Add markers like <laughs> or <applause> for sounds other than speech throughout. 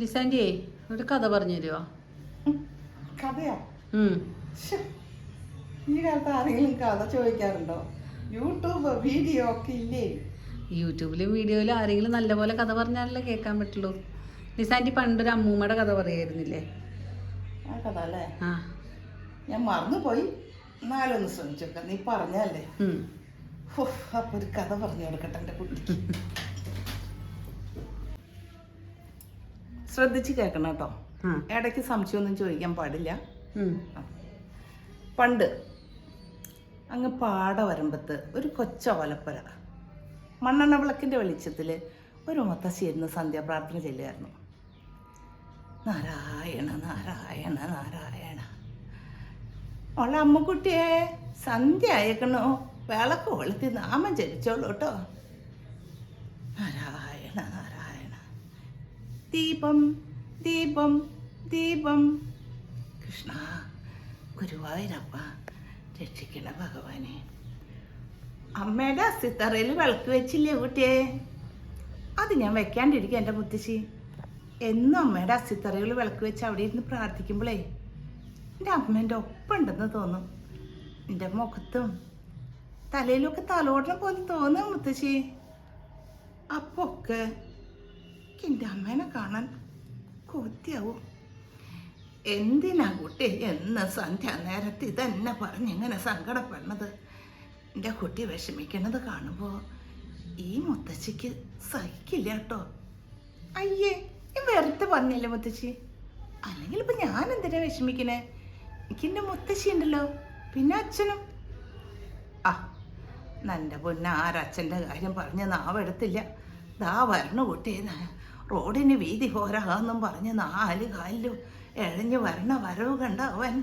ലിസാൻഡിയേ ഒരു കഥ പറഞ്ഞു തരുമോ കഥയാ. ഈ കാലത്ത് ആരെങ്കിലും കഥ ചോദിക്കാറുണ്ടോ? യൂട്യൂബ് വീഡിയോ ഒക്കെ ഇല്ലേ? യൂട്യൂബിലും വീഡിയോയിലും ആരെങ്കിലും നല്ലപോലെ കഥ പറഞ്ഞാലല്ലേ കേൾക്കാൻ പറ്റുള്ളൂ. ലിസാൻഡി പണ്ടൊരു അമ്മൂമ്മയുടെ കഥ പറയായിരുന്നില്ലേ? ആ കഥ അല്ലേ? ആ. ഞാൻ മറന്നുപോയി. നാലൊന്ന് ശ്രമിച്ചേക്കാം. നീ പറഞ്ഞല്ലേ അപ്പൊ ഒരു കഥ പറഞ്ഞു കൊടുക്കട്ടെ എന്റെ കുട്ടിക്ക്. <laughs> ശ്രദ്ധിച്ച് കേൾക്കണം കേട്ടോ. ഇടയ്ക്ക് സംശയമൊന്നും ചോദിക്കാൻ പാടില്ല. പണ്ട് അങ്ങ് പാട വരമ്പത്ത് ഒരു കൊച്ച ഓലപ്പുര മണ്ണെണ്ണ വിളക്കിന്റെ വെളിച്ചത്തിൽ ഒരു മുത്തശ്ശി ഇരുന്ന് സന്ധ്യാപ്രാർത്ഥന ചെല്ലുമായിരുന്നു നാരായണ നാരായണ നാരായണ. ഓളെ അമ്മക്കുട്ടിയെ സന്ധ്യ അയക്കണോ? വിളക്ക് കൊളുത്തി നാമം ജപിച്ചോളൂ കേട്ടോ. നാരായണ ദീപം ദീപം ദീപം. കൃഷ്ണ ഗുരുവായൂരപ്പ രക്ഷിക്കണ ഭഗവാനെ. അമ്മയുടെ അസ്ഥിത്തറയിൽ വിളക്ക് വെച്ചില്ലേ കുട്ടിയെ? അത് ഞാൻ വെക്കാണ്ടിരിക്കുക എന്റെ മുത്തശ്ശി. എന്നും അമ്മയുടെ അസ്ഥിത്തറയിൽ വിളക്ക് വെച്ച് അവിടെ ഇരുന്ന് പ്രാർത്ഥിക്കുമ്പോഴേ എന്റെ അമ്മേന്റെ ഒപ്പം ഉണ്ടെന്ന് തോന്നും. എന്റെ മുഖത്തും തലയിലൊക്കെ തലോടണം പോലെ തോന്നും മുത്തശ്ശി. അപ്പൊ ഒക്കെ എന്റെ അമ്മേനെ കാണാൻ കൊത്തിയാവും എന്തിനാ കുട്ടി എന്ന സന്ധ്യ നേരത്തെ ഇതന്നെ പറഞ്ഞ് എങ്ങനെ സങ്കടപ്പെടുന്നത്? എന്റെ കുട്ടി വിഷമിക്കണത് കാണുമ്പോൾ ഈ മുത്തശ്ശിക്ക് സഹിക്കില്ല കേട്ടോ. അയ്യേ ഈ വെറുതെ പറഞ്ഞില്ലേ മുത്തശ്ശി? അല്ലെങ്കിൽ ഇപ്പം ഞാൻ എന്തിനാ വിഷമിക്കണേ? എനിക്ക് എന്റെ മുത്തശ്ശി ഉണ്ടല്ലോ പിന്നെ അച്ഛനും. ആ നല്ല പൊന്നെ ആരച്ഛന്റെ കാര്യം പറഞ്ഞ് നാവെടുത്തില്ല. ദാ വരണ കുട്ടി റോഡിന് വീതി പോരാന്നും പറഞ്ഞ് നാല് കാലിലും എഴഞ്ഞു വരണ വരവ് കണ്ട അവൻ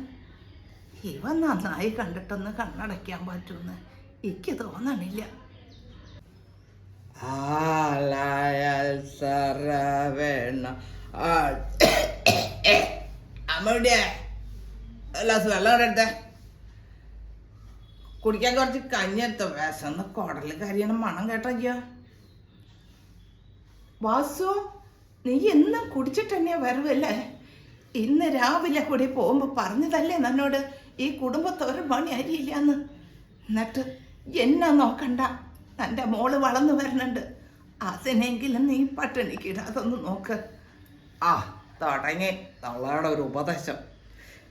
ഇവൻ നന്നായി കണ്ടിട്ടൊന്ന് കണ്ണടയ്ക്കാൻ പറ്റുമെന്ന് എനിക്ക് തോന്നണില്ല. ആലായാൽ സറവേണ അമ്മയുടെ ഗ്ലാസ് വെള്ളം ഇവിടെ എടുത്തേ. കുടിക്കാൻ കുറച്ച് കഞ്ഞെടുത്തോ വിശന്ന് കുടൽ കരിയണം മണം കേട്ടോ വാസു നീ എന്നും കുടിച്ചിട്ട് തന്നെയാ വരവല്ലേ? ഇന്ന് രാവിലെ കൂടി പോകുമ്പോൾ പറഞ്ഞതല്ലേ നന്നോട്? ഈ കുടുംബത്തെ ഒരു മണി അരിയില്ലാന്ന്. എന്നിട്ട് എന്നെ നോക്കണ്ട. തന്റെ മോൾ വളർന്നു വരുന്നുണ്ട്. അതിനെങ്കിലും നീ പട്ടിണിക്കിടാതൊന്ന് നോക്ക്. ആ തുടങ്ങി. തള്ളയുടെ ഒരു ഉപദേശം.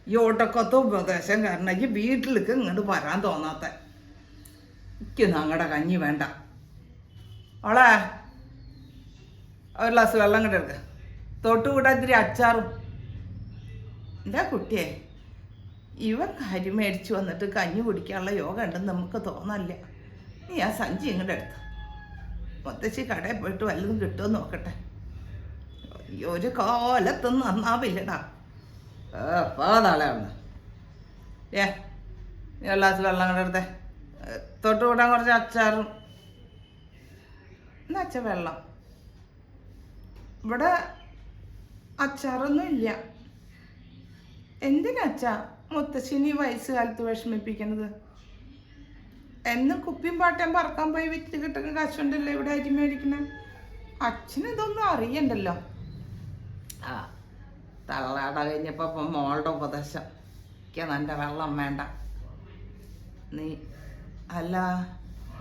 ഈ ഒട്ടക്കത്തെ ഉപദേശം കാരണം ഈ വീട്ടിലേക്ക് ഇങ്ങോട്ട് വരാൻ തോന്നാത്ത. എനിക്ക് ഞങ്ങളുടെ കഞ്ഞി വേണ്ട. അവളെ ഒരു ഗ്ലാസ് വെള്ളം കൂടെ എടുക്ക. തൊട്ടുകൂടാ ഇത്തിരി അച്ചാറും. എന്താ കുട്ടിയെ? ഇവ കരി മേടിച്ചു വന്നിട്ട് കഞ്ഞി കുടിക്കാനുള്ള യോഗ ഉണ്ടെന്ന് നമുക്ക് തോന്നല്ല. നീ ആ സഞ്ചി ഇങ്ങോട്ട് എടുത്ത്. മുത്തശ്ശി കടയിൽ പോയിട്ട് വല്ലതും കിട്ടുമോ നോക്കട്ടെ. ഒരു കാലത്തൊന്നും നന്നാവില്ലടാ. പാതാളാണ് ഏ നീ എല്ലാത്തിലും വെള്ളം കൂടെ എടുത്തേ. തൊട്ട് കൂടാൻ കുറച്ച് അച്ചാറും. എന്നാ വെള്ളം? ഇവിടെ അച്ചാറൊന്നും ഇല്ല എന്തിനച്ഛാ മുത്തശ്ശിനി വയസ്സുകാലത്ത് വിഷമിപ്പിക്കണത്. എന്ന് കുപ്പിയും പാട്ടയും പറക്കാൻ പോയി വിറ്റ് കിട്ടുന്ന കാശുണ്ടല്ലോ ഇവിടെ അരി മേടിക്കണേ. അച്ഛനിതൊന്നും അറിയണ്ടല്ലോ. ആ തള്ളാട കഴിഞ്ഞപ്പോൾ മോളുടെ ഉപദേശം. നല്ല വെള്ളം വേണ്ട. നീ അല്ല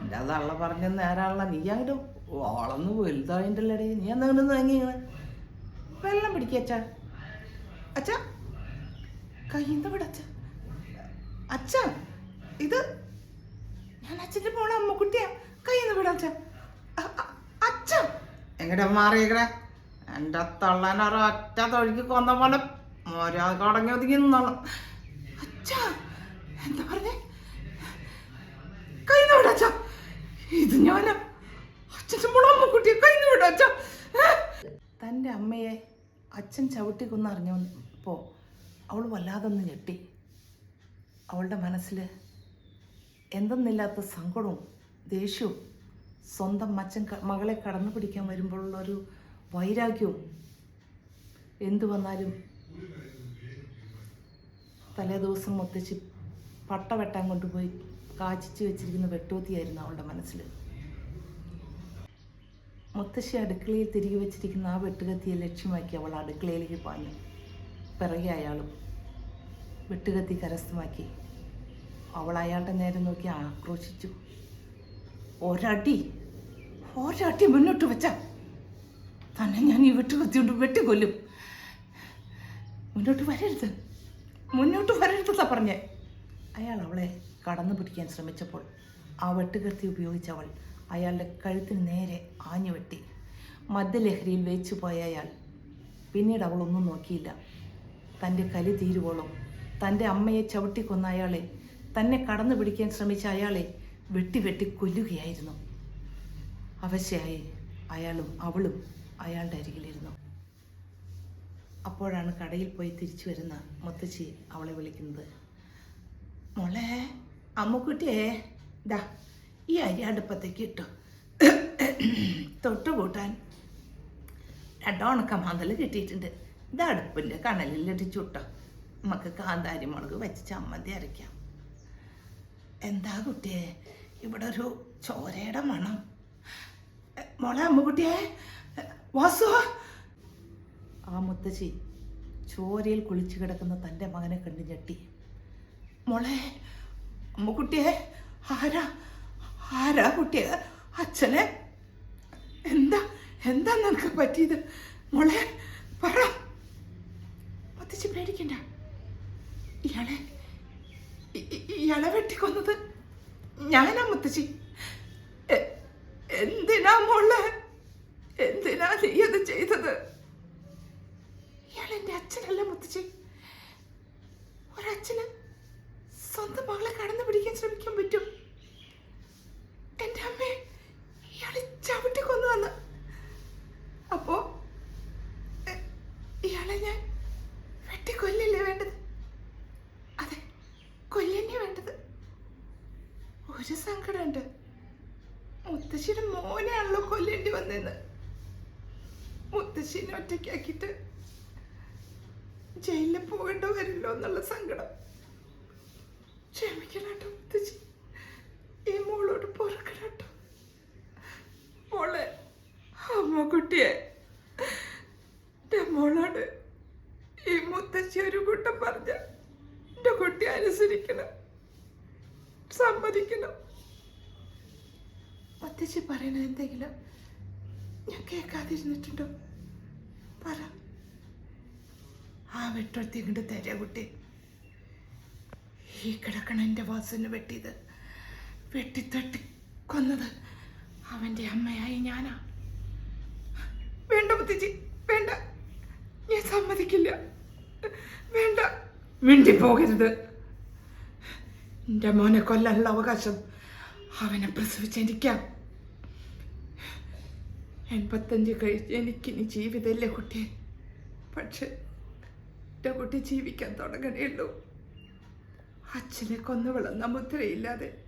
എന്റെ തള്ള പറഞ്ഞ നേരാള നീ അങ്ങോട്ട് വളർന്ന് വലുതായിട്ടല്ലേ നീ എന്താണ് തങ്ങിയാണ് വെള്ളം പിടിക്കുക അച്ഛാ. കയ്യിന്ന് വിടച്ച അച്ഛ? ഇത് ഞാൻ അച്ഛന്റെ പോണ അമ്മക്കുട്ടിയാ. കയ്യിന്ന് വിടച്ച അച്ഛ? എങ്ങടെ മാറിയേക്കട എന്റെ തള്ളൻ ഒരൊറ്റ തൊഴിക്ക് കൊന്ന പോലെ മോരാ കടങ്ങി ഒതുങ്ങി നിന്നോളാം. അച്ഛ എന്താ പറഞ്ഞേ? കയ്യിന്ന് വിടച്ച ഇത് ഞാനാ കയ്യിന്ന് തന്റെ അമ്മയെ അച്ഛൻ ചവിട്ടി കൊന്നറിഞ്ഞപ്പോൾ അവൾ വല്ലാതൊന്ന് ഞെട്ടി. അവളുടെ മനസ്സിൽ എന്തെന്നില്ലാത്ത സങ്കടവും ദേഷ്യവും സ്വന്തം മച്ചൻ മകളെ കടന്നു പിടിക്കാൻ വരുമ്പോഴുള്ളൊരു വൈരാഗ്യവും എന്തു വന്നാലും തലേ ദിവസം മുത്തച്ഛി പട്ട വെട്ടാൻ കൊണ്ടുപോയി കാച്ചിച്ച് വെച്ചിരിക്കുന്ന വെട്ടൂത്തിയായിരുന്നു അവളുടെ മനസ്സിൽ മുത്തശ്ശി അടുക്കളയിൽ തിരികെ വെച്ചിരിക്കുന്ന ആ വെട്ടുകത്തിയെ ലക്ഷ്യമാക്കി അവൾ അടുക്കളയിലേക്ക് പാഞ്ഞു. പിറകെ അയാളും വെട്ടുകത്തി കരസ്ഥമാക്കി. അവൾ അയാളുടെ നേരെ നോക്കി ആക്രോശിച്ചു. ഒരടി ഒരടി മുന്നോട്ട് വെച്ച തന്നെ ഞാൻ ഈ വെട്ടുകത്തി കൊണ്ട് വെട്ടിക്കൊല്ലും. മുന്നോട്ട് വരരുത് മുന്നോട്ട് വരരുതെന്നാ പറഞ്ഞേ. അയാൾ അവളെ കടന്നു പിടിക്കാൻ ശ്രമിച്ചപ്പോൾ ആ വെട്ടുകത്തി ഉപയോഗിച്ച് അവൾ അയാളുടെ കഴുത്തിന് നേരെ ആഞ്ഞു വെട്ടി. മദ്യലഹരിയിൽ വെച്ചു പോയ അയാൾ. പിന്നീട് അവളൊന്നും നോക്കിയില്ല. തന്റെ കലി തീരുവോളം തന്റെ അമ്മയെ ചവിട്ടിക്കൊന്ന അയാളെ തന്നെ കടന്നു പിടിക്കാൻ ശ്രമിച്ച അയാളെ വെട്ടി വെട്ടി കൊല്ലുകയായിരുന്നു. അവശയായി അയാളും അവളും അയാളുടെ അരികിലിരുന്നു. അപ്പോഴാണ് കടയിൽ പോയി തിരിച്ചു വരുന്ന മുത്തശ്ശി അവളെ വിളിക്കുന്നത്. മോളെ അമ്മക്കുട്ടിയേ ദാ ഈ അരി അടുപ്പത്തേക്ക് ഇട്ടു. തൊട്ട് കൂട്ടാൻ രണ്ട് ഉണക്കമാന്തൽ കിട്ടിയിട്ടുണ്ട്. ഇത് അടുപ്പിന്റെ കണലിലിട്ട് ചുട്ടോ നമുക്ക് കാന്താരി മുളക് വെച്ച് ചമ്മന്തി അരയ്ക്കാം. എന്താ കുട്ടിയെ? ഇവിടെ ഒരു ചോരയുടെ മണം. മോളെ അമ്മുകുട്ടിയെ വാസു. ആ മുത്തശ്ശി ചോരയിൽ കുളിച്ചു കിടക്കുന്ന തന്റെ മകനെ കണ്ടു ഞെട്ടി. മോളെ അമ്മുക്കുട്ടിയെ ആരാ? ആരാ കുട്ടിയെ അച്ഛനെ? എന്താ എന്താ നിനക്ക് പറ്റിയത്? മോളെ പറ. പത്തിച്ച് പേടിക്കണ്ട. ഇയാളെ ഇയാളെ വെട്ടിക്കൊന്നത് ഞാനാ മുത്തശ്ശി എ- എന്തിനാ മോളെ? എന്തിനാ നീ അത് ചെയ്തത്? ഇയാൾ എന്റെ അച്ഛനല്ല മുത്തശ്ശി ഒരച്ഛന് സ്വന്തം മകളെ കടന്നു പിടിക്കാൻ ശ്രമിക്കാൻ പറ്റും എന്റെ അമ്മയെ ഇയാളെ ചവിട്ടി കൊന്നു അപ്പോ എ- ഇയാളെ ഞാൻ വെട്ടിക്കൊല്ലില്ലേ വേണ്ടത് അതെ കൊല്ലന്നെ വേണ്ടത് ഒരു സങ്കടമുണ്ട് മുത്തശ്ശിയുടെ മോനെയാണല്ലോ കൊല്ലേണ്ടി വന്നതെന്ന് മുത്തശ്ശിനെ ഒറ്റയ്ക്കാക്കിയിട്ട് ജയിലിൽ പോകേണ്ട വരില്ലോ എന്നുള്ള സങ്കടം. ക്ഷമിക്കണം കേട്ടോ മുത്തശ്ശി. ഈ മോളോട് പൊറുക്കണം കേട്ടോ മോളെ അമ്മ കുട്ടിയെ എന്റെ മോളോട് ഈ മുത്തശ്ശി ഒരു കൂട്ടം പറഞ്ഞ എന്റെ കുട്ടി അനുസരിക്കണം സമ്മതിക്കണം. മുത്തശ്ശി പറയണ എന്തെങ്കിലും ഞാൻ കേൾക്കാതിരുന്നിട്ടുണ്ടോ? പറ. ആ വെട്ടൊടുത്തി ഇങ്ങോട്ട് തരാ കുട്ടി. ഈ കിടക്കണ എന്റെ വാസന് വെട്ടിയത് വെട്ടിത്തട്ടി കൊന്നത് അവന്റെ അമ്മയായി ഞാനാ. വേണ്ട മുത്തച്ഛി വേണ്ട. ഞാൻ സമ്മതിക്കില്ല. വേണ്ട. മിണ്ടി പോകരുത് എന്റെ മോനെ കൊല്ലാനുള്ള അവകാശം അവനെ പ്രസവിച്ചെനിക്കാം. എൺപത്തഞ്ച് കഴിഞ്ഞ് എനിക്കിനി ജീവിതമില്ല കുട്ടി. പക്ഷെ എന്റെ കുട്ടി ജീവിക്കാൻ തുടങ്ങണേയുള്ളൂ. അച്ഛനെ കൊന്നു വളർന്ന മുദ്രയില്ലാതെ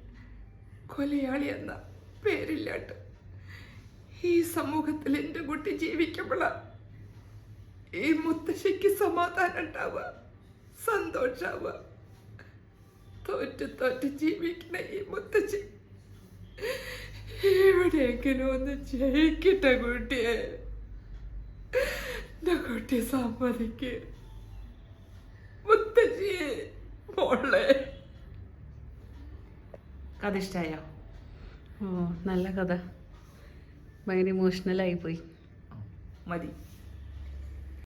കൊലയാളി എന്ന പേരില്ലാട്ട് ഈ സമൂഹത്തിൽ എന്റെ കുട്ടി ജീവിക്കുമ്പോഴാ ഈ മുത്തശ്ശിക്ക് സമാധാനം ഉണ്ടാവുക സന്തോഷാവുക. തോറ്റ് തോറ്റ് ജീവിക്കണ ഈ മുത്തശ്ശി. എവിടെയെങ്കിലും ഒന്ന് ജയിക്കട്ടെ കുട്ടിയെ. എന്റെ കുട്ടി സമ്മതിക്ക്. മുത്തശ്ശിയെ മോളെ. കഥ ഇഷ്ടായോ? ഓ നല്ല കഥ. ഭയങ്കര ഇമോഷണലായി പോയി. മതി.